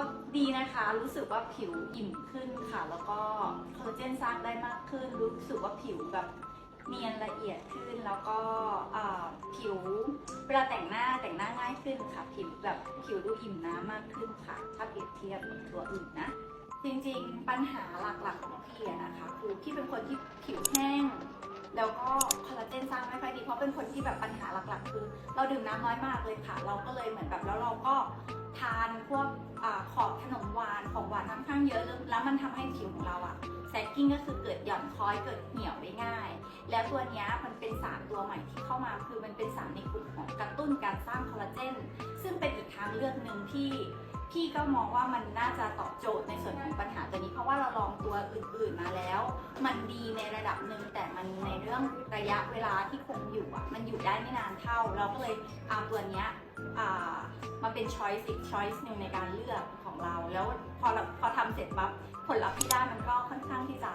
็ดีนะคะ รู้สึกว่าผิวอิ่มขึ้นค่ะ แล้วก็คอลลาเจนสร้างได้มากขึ้น รู้สึกว่าผิวแบบเนียนละเอียดขึ้น แล้วก็ผิวเวลาแต่งหน้าแต่งหน้าง่ายขึ้นค่ะ ผิวแบบผิวดูอิ่มน้ำมากขึ้นค่ะ ถ้าเปรียบเทียบกับตัวอื่นนะ จริงๆ ปัญหาหลักๆของพี่นะคะคือพี่เป็นคนที่ผิวแห้งแล้วก็คอลลาเจนสร้างไม่ค่อยดีเพราะเป็นคนที่แบบปัญหาหลักๆ คือ เราดื่มน้ำน้อยมากเลยค่ะ เราก็เลยเหมือนแบบแล้วเราก็ ทานพวกอขอบขนมหวานของหวานค่อนข้างเยอะแล้วมันทำให้ผิวของเราอะแซกกิ้งก็คือเกิดหย่อนคล้อยเกิดเหี่ยวได้ง่าย แล้วตัวนี้มันเป็นสารตัวใหม่ที่เข้ามาคือมันเป็นสารในกลุ่มของกระตุ้นการสร้างคอลลาเจน ซึ่งเป็นอีกทางเลือกหนึ่งที่พี่ก็มองว่ามันน่าจะตอบโจทย์ในส่วนของปัญหาตัวนี้เพราะว่าเราลองตัวอื่นๆมาแล้ว มันดีในระดับหนึ่งแต่มันในเรื่องระยะเวลาที่คงอยู่อะมันอยู่ได้ไม่นานเท่า เราก็เลยเอาตัวเนี้ย เป็นช้อยส์อีกช้อยส์หนึ่งในการเลือกของเรา แล้วพอเราพอทำเสร็จปั๊บผลลัพธ์ที่ได้มันก็ค่อนข้างที่จะ